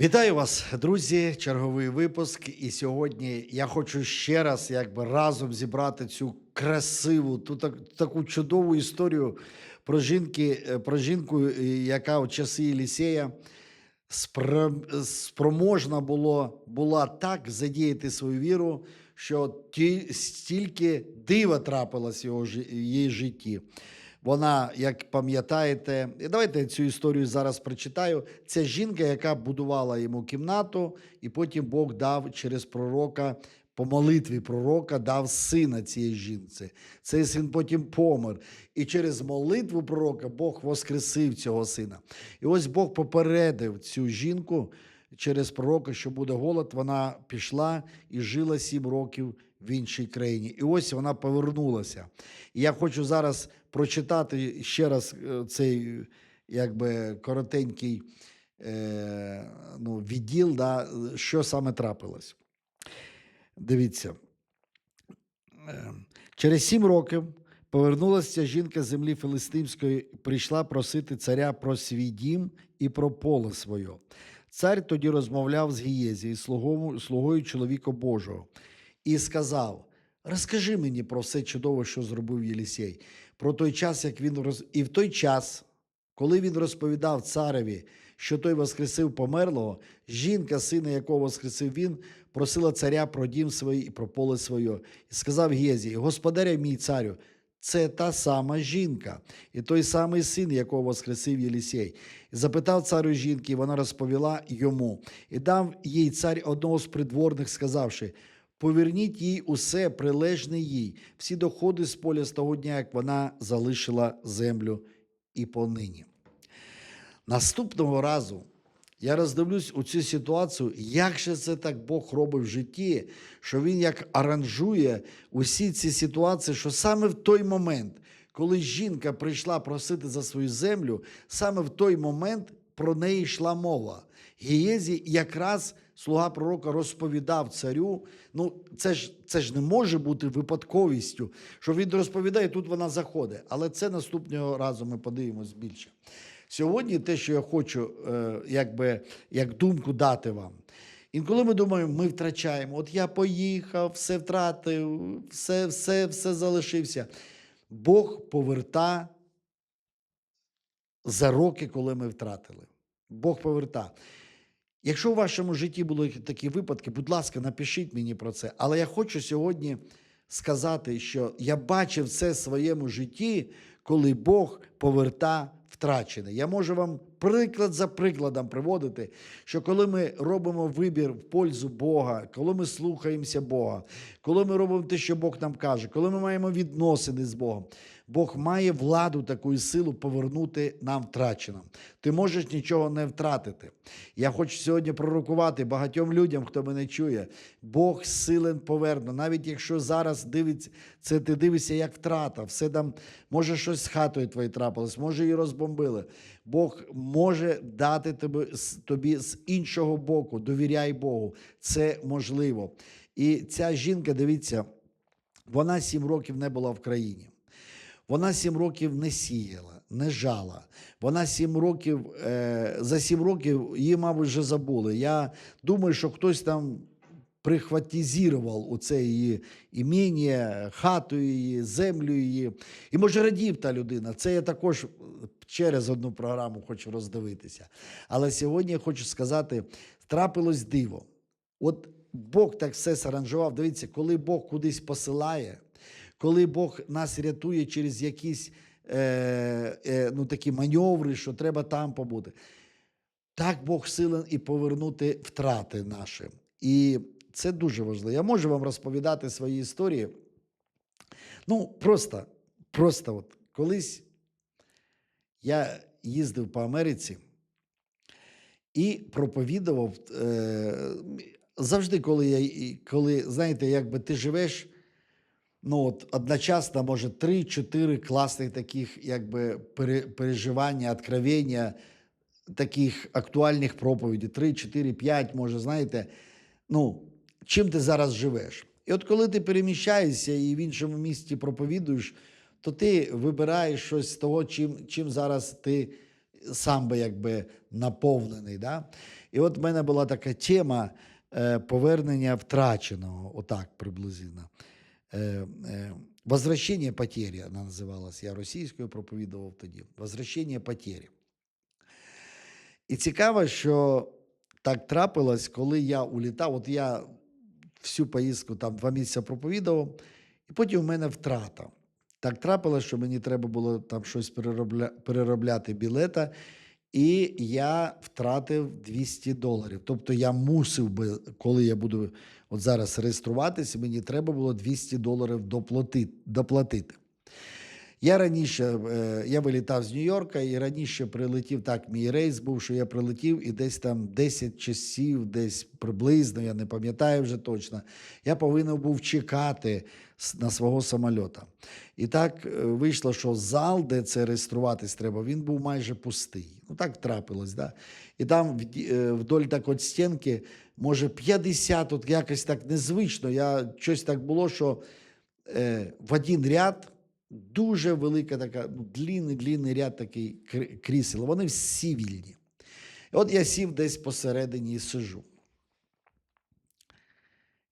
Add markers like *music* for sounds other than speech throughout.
Вітаю вас, друзі! Черговий випуск. І сьогодні я хочу ще раз якби разом зібрати цю красиву, ту так, таку чудову історію про жінки, е, про жінку, е, яка у часи Єлісея спро- спроможна було, була так задіяти свою віру, що ті, стільки дива трапилось в її житті. Вона, як пам'ятаєте, давайте цю історію зараз прочитаю. Це жінка, яка будувала йому кімнату, і потім Бог дав через пророка, по молитві пророка, дав сина цієї жінці. Цей син потім помер. І через молитву пророка Бог воскресив цього сина. І ось Бог попередив цю жінку через пророка, що буде голод. Вона пішла і жила сім років в іншій країні. І ось вона повернулася. І я хочу зараз прочитати ще раз е, цей якби коротенький е, ну, відділ, да, що саме трапилось. Дивіться. Е, Через сім років повернулася жінка з землі Филистимської, прийшла просити царя про свій дім і про поле своє. Цар тоді розмовляв з слугою, слугою чоловіка Божого, і сказав: Розкажи мені про все чудове, що зробив Єлісей, про той час, як він роз... І в той час, коли він розповідав цареві, що той воскресив померлого, жінка, сина якого воскресив він, просила царя про дім свій і про поле своє. І сказав Гезі, Господаря мій царю, це та сама жінка, і той самий син, якого воскресив Єлісей. І запитав царю жінки, і вона розповіла йому, і дав їй цар одного з придворних, сказавши: Поверніть їй усе прилежне їй, всі доходи з поля з того дня, як вона залишила землю і понині. Наступного разу я роздивлюсь у цю ситуацію, як же це так Бог робить в житті, що він як аранжує усі ці ситуації, що саме в той момент, коли жінка прийшла просити за свою землю, саме в той момент про неї йшла мова. Гієзі якраз слуга пророка розповідав царю. Ну, це ж, це ж не може бути випадковістю, що він розповідає, тут вона заходить. Але це наступного разу ми подивимось більше. Сьогодні те, що я хочу е, якби, як думку дати вам. Інколи ми думаємо, ми втрачаємо. От я поїхав, все втратив, все, все, все залишився. Бог поверта за роки, коли ми втратили. Бог поверта. Якщо у вашому житті були такі випадки, будь ласка, напишіть мені про це. Але я хочу сьогодні сказати, що я бачив це в своєму житті, коли Бог поверта втрачене. Я можу вам приклад за прикладом приводити, що коли ми робимо вибір в пользу Бога, коли ми слухаємося Бога, коли ми робимо те, що Бог нам каже, коли ми маємо відносини з Богом, Бог має владу таку силу повернути нам втраченим. Ти можеш нічого не втратити. Я хочу сьогодні пророкувати багатьом людям, хто мене чує. Бог силен поверне. Навіть якщо зараз дивиться, це ти дивишся, як втрата, все там, може щось з хатою твоєю трапилось, може її розбомбили. Бог може дати тобі, тобі з іншого боку. Довіряй Богу. Це можливо. І ця жінка, дивіться, вона сім років не була в країні. Вона сім років не сіяла, не жала. Вона сім років, е, за сім років її, мабуть, вже забули. Я думаю, що хтось там прихватизував у це її іміння, хату її, землю її. І може радів та людина. Це я також через одну програму хочу роздивитися. Але сьогодні я хочу сказати: трапилось диво. От Бог так все саранжував. Дивіться, коли Бог кудись посилає, коли Бог нас рятує через якісь е, е, ну, такі маневри, що треба там побути. Так Бог силен і повернути втрати наші. І це дуже важливо. Я можу вам розповідати свої історії. Ну, просто, просто от колись я їздив по Америці і проповідував. Е, завжди, коли я, коли, знаєте, якби ти живеш, ну от одночасно, може, три-чотири класних таких, якби переживання, откровення, таких актуальних проповідей, три, чотири, п'ять, може, знаєте, ну, чим ти зараз живеш. І от коли ти переміщаєшся і в іншому місті проповідуєш, то ти вибираєш щось з того, чим, чим зараз ти сам би якби наповнений. Да? І от в мене була така тема е, повернення втраченого, отак приблизно. Е, е, Возвращення потері, вона називалась. Я російською проповідував тоді. Возвращення потері. І цікаво, що так трапилось, коли я улітав. От я всю поїздку там два місяці проповідував, і потім в мене втрата. Так трапилось, що мені треба було там щось переробля... переробляти білета, і я втратив 200 доларів. Тобто я мусив би, коли я буду от зараз реєструватися, мені треба було 200 доларів доплати... доплатити. Я раніше е, я вилітав з Нью-Йорка і раніше прилетів так. Мій рейс був, що я прилетів і десь там 10 часів, десь приблизно, я не пам'ятаю вже точно. Я повинен був чекати на свого самольота. І так е, вийшло, що зал, де це реєструватись треба, він був майже пустий. Ну так трапилось. Да? І там е, вдоль так от стінки, може 50, от якось так незвично. Я щось так було, що в один ряд дуже велика така, ну, длинний, длинний ряд такий кр- крісел. Вони всі вільні. І от я сів десь посередині і сижу.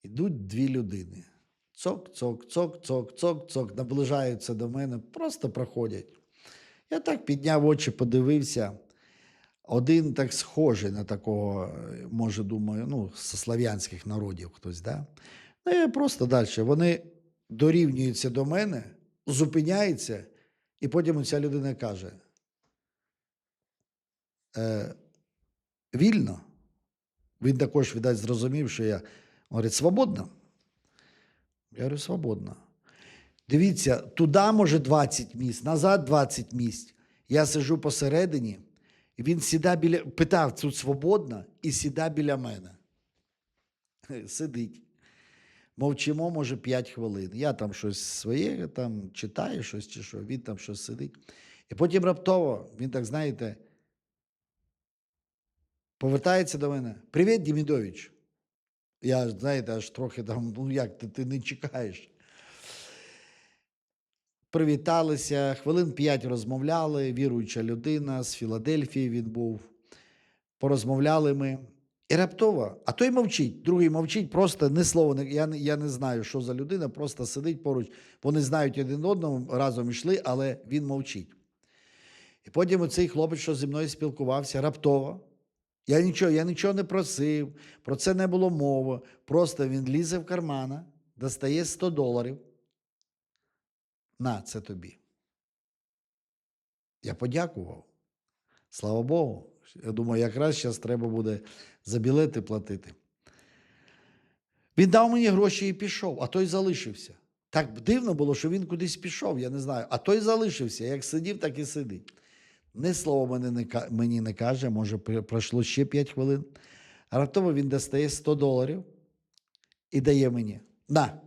Ідуть дві людини. Цок, цок, цок, цок, цок, цок, наближаються до мене, просто проходять. Я так підняв очі, подивився. Один так схожий на такого, може, думаю, ну, з слав'янських народів хтось, да? Ну, я просто далі. Вони дорівнюються до мене, зупиняються, і потім ця людина каже: е, вільно. Він також, видать, зрозумів, що я говорить, свободно. Я говорю, свободно. Дивіться, туди може 20 місць, назад 20 місць. Я сижу посередині, і він сіда біля, питав, тут свободно, і сіда біля мене. *laughs* Сидить. Мовчимо, може, 5 хвилин. Я там щось своє там читаю, щось чи що, він там щось сидить. І потім раптово, він так, знаєте, повертається до мене. Привіт, Дімідович. Я, знаєте, аж трохи там, ну як ти, ти не чекаєш. Привіталися, хвилин п'ять розмовляли, віруюча людина з Філадельфії він був. Порозмовляли ми. І раптово, а той мовчить, другий мовчить, просто не слово. Я, я не знаю, що за людина, просто сидить поруч. Вони знають один одного, разом йшли, але він мовчить. І потім оцей хлопець, що зі мною спілкувався, раптово. Я нічого, я нічого не просив, про це не було мови. Просто він лізе в кармана, достає 100 доларів. На, це тобі. Я подякував. Слава Богу. Я думаю, якраз зараз треба буде за білети платити. Він дав мені гроші і пішов, а той залишився. Так дивно було, що він кудись пішов, я не знаю. А той залишився. Як сидів, так і сидить. Ні слова мені не, каже, може, пройшло ще 5 хвилин. Раптово він достає 100 доларів і дає мені. На.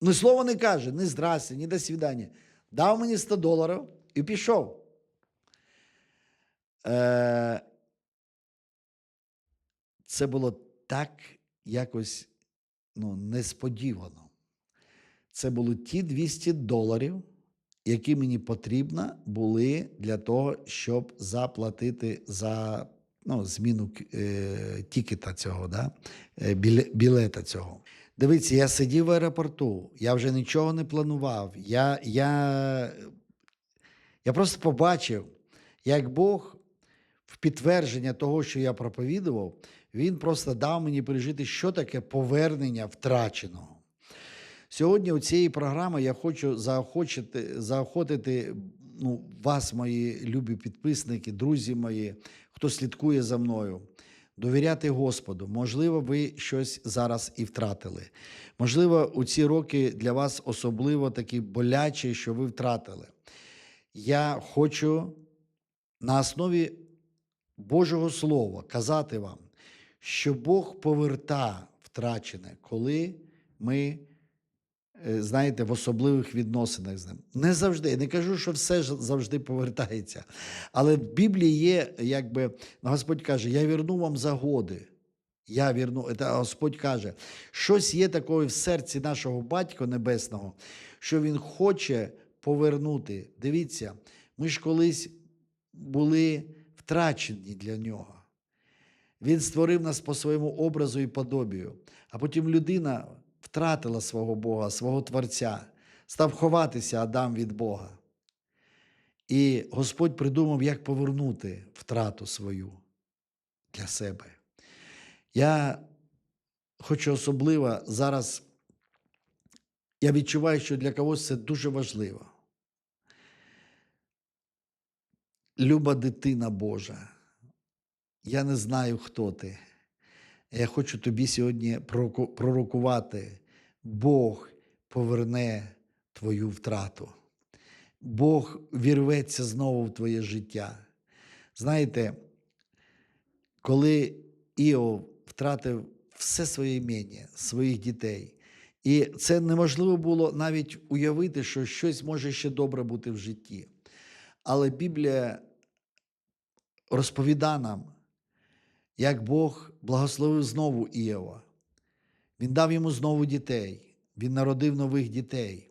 Ні слова не каже, ні здрасте, ні до свидання. Дав мені 100 доларів і пішов. Е, це було так якось ну, несподівано. Це були ті 200 доларів, які мені потрібно були для того, щоб заплатити за ну, зміну е, тікета цього, да? е, білета цього. Дивіться, я сидів в аеропорту, я вже нічого не планував. Я, я, я просто побачив, як Бог в підтвердження того, що я проповідував, він просто дав мені пережити, що таке повернення втраченого. Сьогодні у цієї програми я хочу заохочити, заохотити ну, вас, мої любі підписники, друзі мої, хто слідкує за мною. Довіряти Господу. Можливо, ви щось зараз і втратили. Можливо, у ці роки для вас особливо такі болячі, що ви втратили. Я хочу на основі Божого Слова казати вам, що Бог поверта втрачене, коли ми, е, знаєте, в особливих відносинах з ним. Не завжди. Я не кажу, що все завжди повертається. Але в Біблії є, якби Господь каже, я верну вам загоди. Я вірну, це Господь каже, щось є такое в серці нашого Батька Небесного, що Він хоче повернути. Дивіться, ми ж колись були втрачені для нього. Він створив нас по своєму образу і подобію, а потім людина втратила свого Бога, свого Творця, став ховатися Адам від Бога. І Господь придумав, як повернути втрату свою для себе. Я хочу особливо зараз, я відчуваю, що для когось це дуже важливо. Люба дитина Божа, я не знаю, хто ти. Я хочу тобі сьогодні пророкувати. Бог поверне твою втрату. Бог вірветься знову в твоє життя. Знаєте, коли Іов втратив все своє ім'я, своїх дітей, і це неможливо було навіть уявити, що щось може ще добре бути в житті. Але Біблія розповіда нам, як Бог благословив знову Іова. Він дав йому знову дітей, він народив нових дітей,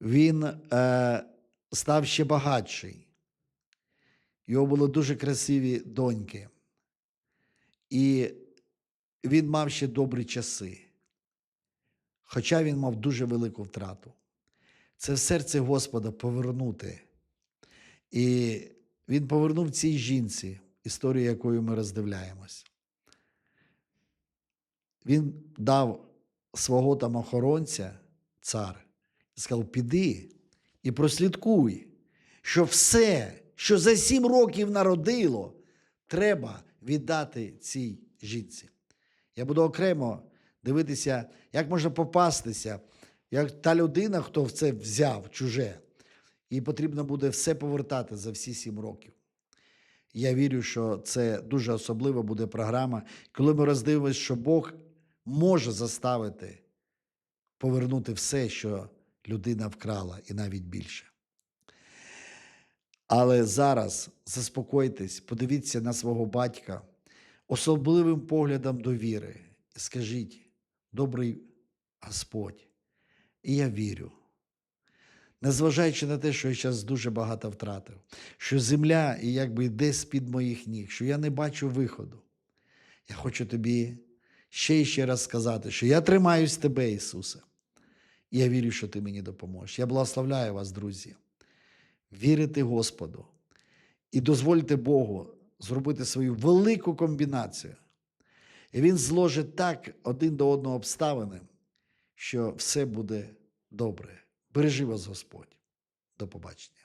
він е, став ще багатший. Його були дуже красиві доньки. І він мав ще добрі часи. Хоча він мав дуже велику втрату. Це в серце Господа повернути. І він повернув цій жінці, історію якою ми роздивляємось. Він дав свого там охоронця, цар, і сказав: піди і прослідкуй, що все, що за сім років народило, треба віддати цій жінці. Я буду окремо дивитися, як можна попастися, як та людина, хто в це взяв чуже, їй потрібно буде все повертати за всі сім років. Я вірю, що це дуже особлива буде програма, коли ми роздивимося, що Бог може заставити повернути все, що людина вкрала, і навіть більше. Але зараз заспокойтесь, подивіться на свого батька особливим поглядом довіри і скажіть, добрий Господь, і я вірю. Незважаючи на те, що я зараз дуже багато втратив, що земля і якби йде з-під моїх ніг, що я не бачу виходу. Я хочу тобі ще і ще раз сказати, що я тримаюсь тебе, Ісусе. І я вірю, що ти мені допоможеш. Я благословляю вас, друзі. Вірити Господу і дозвольте Богу зробити свою велику комбінацію. І Він зложить так один до одного обставини, що все буде добре. Бережи вас Господь. До побачення.